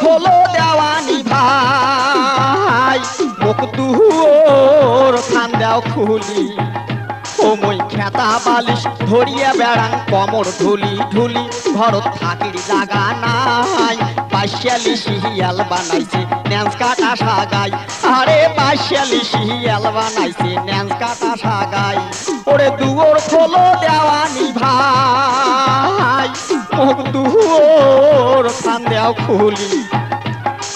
খোলো দেওয়ানি ভাই। মোক তুহুর খান দেও খুলি। ও খেতা বালিশ ধরিয়া বেড়ান কমর ঢুলি ঢুলি ঘর থাকির জাগা নাই। পাশিয়ালি শিহিয়াল বানাইছে ন্যান্স কাটা সাগাই আরে পাশিয়ালি শিহিয়াল বানাইছে ন্যান্স কাটা সাগাই ওরে দুয়োর খোলো দেওয়া দেও খুলি।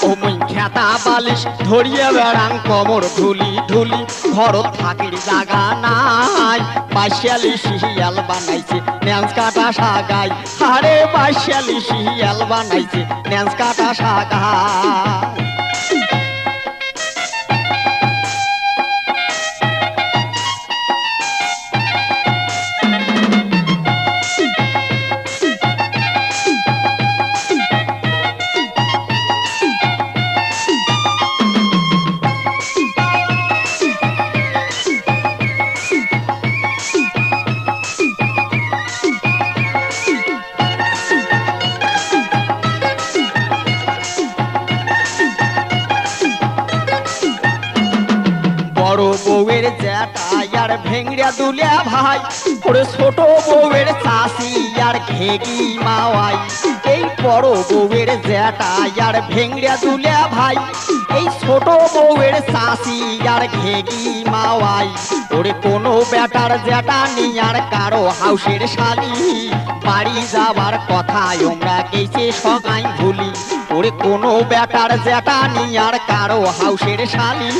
ও মুই খেতা বালিশ ধরিয়ে বেড়াং কমর ধুলি ধুলি। ঘর থাকির জাগা নাই। পাশালি শিয়াল বানাইছে ন্যান্স কাটা সাগাই হারে পাশালি শিয়াল বানাইছে ন্যান্স কাটা সাগাই বড় বউয়ের জ্যাঠা আর ভেংড়া দুলিয়া ভাই। ছোট বউয়ের চাষি আর ঘেগি মাওয়াই। এই বড় বউয়ের আর দুলিয়া ভাই। এই ছোট বউয়ের চাষি আর ঘেগি মাওয়াই। ওরে কোনো বেটার জ্যাঠা নিয়ার কারও হাউসের শালি। বাড়ি যাবার কথা আমরা গেছে সগাই ভুলি ওরে কোনো জ্যাটা জ্যাঠা নিয়ার কারও হাউসের শালি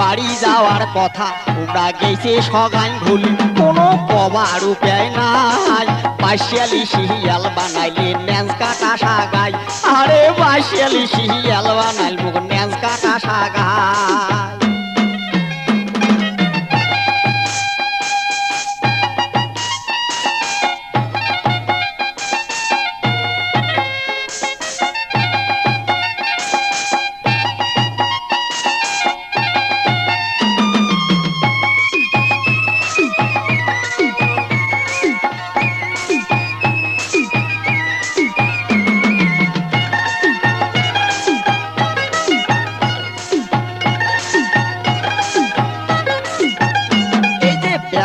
বাড়ি যাওয়ার কথা ওরা গেছে সগাই ভুলি, কোনো কবার উপায় নাই। বাইশিয়ালি শিয়াল বানাইলে ন্যান্স কাটা সাগাই। আরে বাইশিয়ালি শিয়াল বানাইল মুখ ন্যান্স কাটা সাগাই।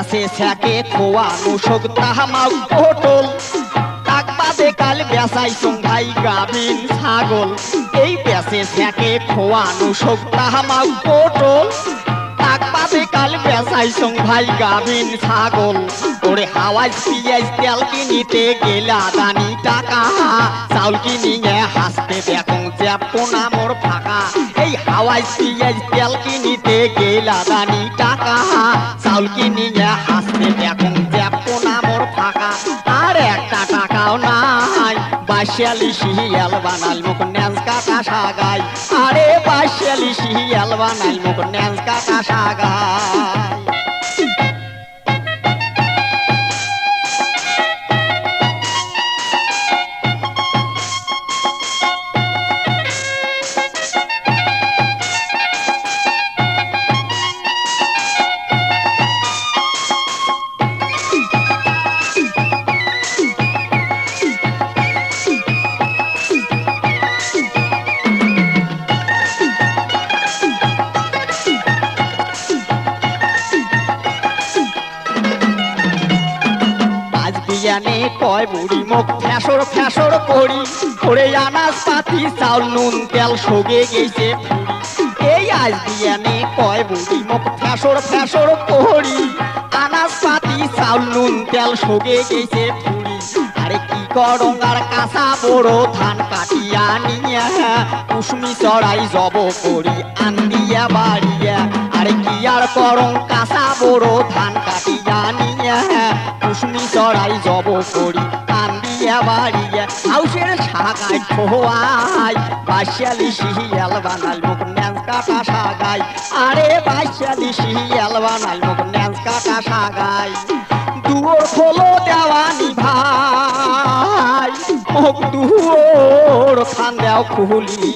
ব্যাসে স্যাকে খোয়া নোশক তাহামাও পটল তাক বাদে কাল বেসাই ভাই গাবিন ছাগল। এই ব্যাসে স্যাকে খোয়া নোশক তাহামাও পটল তাক বাদে কাল বেসাই ভাই গাবিন ছাগল। ওরে হাওয়াজ পিঁয়াজ তেল কিনিতে গেলা দানি টাকা। চাউল কিনিয়ে হাসতে দেখো জ্যাপো নামর ফাঁকা। এই হাওয়াজ পিঁয়াজ তেল কিনিতে গেলা দানি টাকা। চাউল কিনিয়ে এখন দেখো নামর ফাঁকা। আর একটা টাকাও নাই। বাসিয়ালি শিয়াল বানাল, মুখ ন্যাজ কাটা সাগাই। আরে বাসিয়ালি শিয়াল বানাল, মুখ ন্যাজ কাটা সাগাই। বিয়ানে কয় বুড়ি মুখ ফ্যাসর ফ্যাসর করি। করে চাউল নুন, তেল সগে গেছে। এই আজ কয় বুড়ি মুখ ফ্যাসর ফ্যাসর করি। নুন, তেল সগে গেছে। আরে কি করঙ্গার কাঁচা বড় ধান কাটিয়া নিয়া। কুসুমি চড়াই জব করি, আন্দিয়া বাড়িয়া। আরে কি আর করং কাঁচা বড় ধান কাটিয়া নিয়া, কুসুমি চড়াই জব করি আন্দিয়া বাড়িয়া, হাউসের সাগাই ঠোয়াই বাসিয়ালি শিয়াল বানাল মুখ ন্যান্স কাটা সাগাই আরে বাসিয়ালি শিয়াল বানাল মুখ ন্যান্স কাটা সাগাই দুয়োর খোলো দেওয়ানি ভাই, মুখ দুয়োর খান দেও খুলি।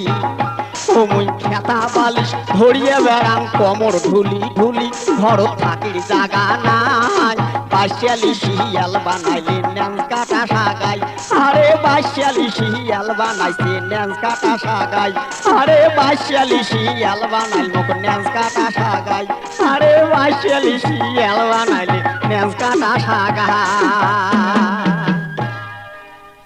মুই খেতা বালিশ ধরিয়ে বেড়াং কমর ঢুলি ঢুলি, ঘর থাকির জাগা নাই। পাশালি শিয়াল বানাইলে ন্যাং কাটা কাটা সাগাই। আরে বাইশালি শিয়াল বানাইছে ন্যাস কাটা সাগাই। আরে বাইশালি শিয়াল বানাইল মুখ ন্যাস কাটা সাগাই। আরে বাইশালি শিয়াল বানাইলে ন্যাস কাটা সাগাই।